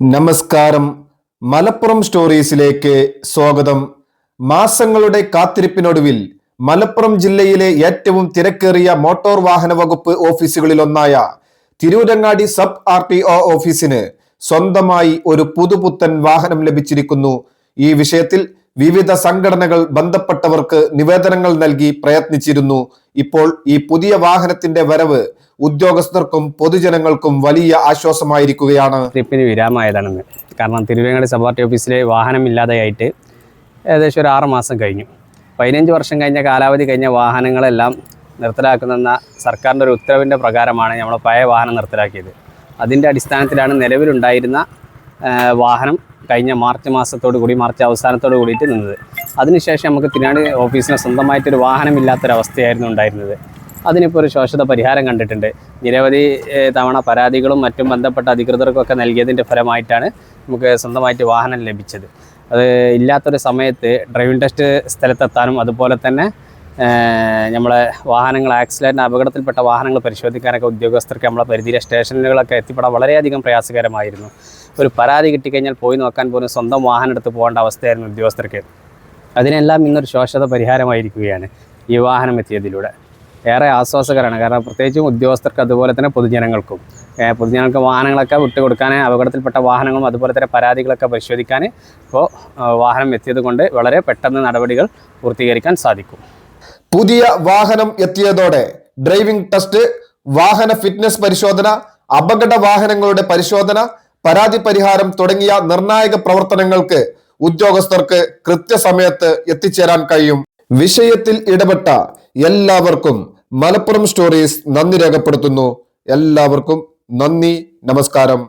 നമസ്കാരം. മലപ്പുറം സ്റ്റോറീസിലേക്ക് സ്വാഗതം. മാസങ്ങളുടെ കാത്തിരിപ്പിനൊടുവിൽ മലപ്പുറം ജില്ലയിലെ ഏറ്റവും തിരക്കേറിയ മോട്ടോർ വാഹന വകുപ്പ് ഓഫീസുകളിലൊന്നായ Tirurangadi sub R T O ഓഫീസിന് സ്വന്തമായി ഒരു പുതുപുത്തൻ വാഹനം ലഭിച്ചിരിക്കുന്നു. ഈ വിഷയത്തിൽ വിവിധ സംഘടനകൾ ബന്ധപ്പെട്ടവർക്ക് നിവേദനങ്ങൾ നൽകി പ്രയത്നിച്ചിരുന്നു. ഇപ്പോൾ ഈ പുതിയ വാഹനത്തിന്റെ വരവ് ഉദ്യോഗസ്ഥർക്കും പൊതുജനങ്ങൾക്കും വലിയ ആശ്വാസമായിരിക്കുകയാണ്. ട്രിപ്പിന് വിരാമമായതാണെന്ന്. കാരണം തിരുവേങ്ങാട് സബ് ഓഫീസിലെ വാഹനം ഇല്ലാതെയായിട്ട് ഏകദേശം ഒരു ആറ് മാസം കഴിഞ്ഞു. പതിനഞ്ച് വർഷം കഴിഞ്ഞ കാലാവധി കഴിഞ്ഞ വാഹനങ്ങളെല്ലാം നിർത്തലാക്കുന്ന സർക്കാരിന്റെ ഒരു ഉത്തരവിന്റെ പ്രകാരമാണ് നമ്മൾ പഴയ വാഹനം നിർത്തലാക്കിയത്. അതിന്റെ അടിസ്ഥാനത്തിലാണ് നിലവിലുണ്ടായിരുന്ന വാഹനം കഴിഞ്ഞ മാർച്ച് മാസത്തോടു കൂടി മാർച്ച് അവസാനത്തോടു കൂടിയിട്ട് നിന്നത്. അതിനുശേഷം നമുക്ക് തിരുനാട് ഓഫീസിന് സ്വന്തമായിട്ടൊരു വാഹനമില്ലാത്തൊരവസ്ഥയായിരുന്നു ഉണ്ടായിരുന്നത്. അതിനിപ്പോൾ ഒരു ശോഷത പരിഹാരം കണ്ടിട്ടുണ്ട്. നിരവധി തവണ പരാതികളും മറ്റും ബന്ധപ്പെട്ട അധികൃതർക്കൊക്കെ നൽകിയതിന്റെ ഫലമായിട്ടാണ് നമുക്ക് സ്വന്തമായിട്ട് വാഹനം ലഭിച്ചത്. അത് ഇല്ലാത്തൊരു സമയത്ത് ഡ്രൈവിംഗ് ടെസ്റ്റ് സ്ഥലത്തെത്താനും അതുപോലെ തന്നെ നമ്മളെ വാഹനങ്ങൾ ആക്സിഡന്റ് അപകടത്തിൽപ്പെട്ട വാഹനങ്ങൾ പരിശോധിക്കാനൊക്കെ ഉദ്യോഗസ്ഥർക്ക് നമ്മളെ പരിധിയിലെ സ്റ്റേഷനുകളൊക്കെ എത്തിപ്പെടാൻ വളരെയധികം പ്രയാസകരമായിരുന്നു. ഒരു പരാതി കിട്ടിക്കഴിഞ്ഞാൽ പോയി നോക്കാൻ പോലും സ്വന്തം വാഹനം എടുത്ത് പോകേണ്ട അവസ്ഥയായിരുന്നു ഉദ്യോഗസ്ഥർക്ക്. അതിനെല്ലാം ഇന്നൊരു ശോഷത പരിഹാരമായിരിക്കുകയാണ് ഈ വാഹനം എത്തിയതിലൂടെ. ഏറെ ആശ്വാസകരമാണ്. കാരണം പ്രത്യേകിച്ചും ഉദ്യോഗസ്ഥർക്ക് അതുപോലെ തന്നെ പൊതുജനങ്ങൾക്കും പൊതുജനങ്ങൾക്ക് വാഹനങ്ങളൊക്കെ വിട്ടുകൊടുക്കാൻ അപകടത്തിൽപ്പെട്ട വാഹനങ്ങളും അതുപോലെ തന്നെ പരാതികളൊക്കെ പരിശോധിക്കാൻ ഇപ്പോൾ വാഹനം എത്തിയത് കൊണ്ട് വളരെ പെട്ടെന്ന് നടപടികൾ പൂർത്തീകരിക്കാൻ സാധിക്കും. പുതിയ വാഹനം എത്തിയതോടെ ഡ്രൈവിംഗ് ടെസ്റ്റ് വാഹന ഫിറ്റ്നസ് പരിശോധന അപകട വാഹനങ്ങളുടെ പരിശോധന പരാതി പരിഹാരം തുടങ്ങിയ നിർണായക പ്രവർത്തനങ്ങൾക്ക് ഉദ്യോഗസ്ഥർക്ക് കൃത്യസമയത്ത് എത്തിച്ചേരാൻ കഴിയും. വിഷയത്തിൽ ഇടപെട്ട എല്ലാവർക്കും മലപ്പുറം സ്റ്റോറീസ് നന്ദി രേഖപ്പെടുത്തുന്നു. എല്ലാവർക്കും നന്ദി നമസ്കാരം.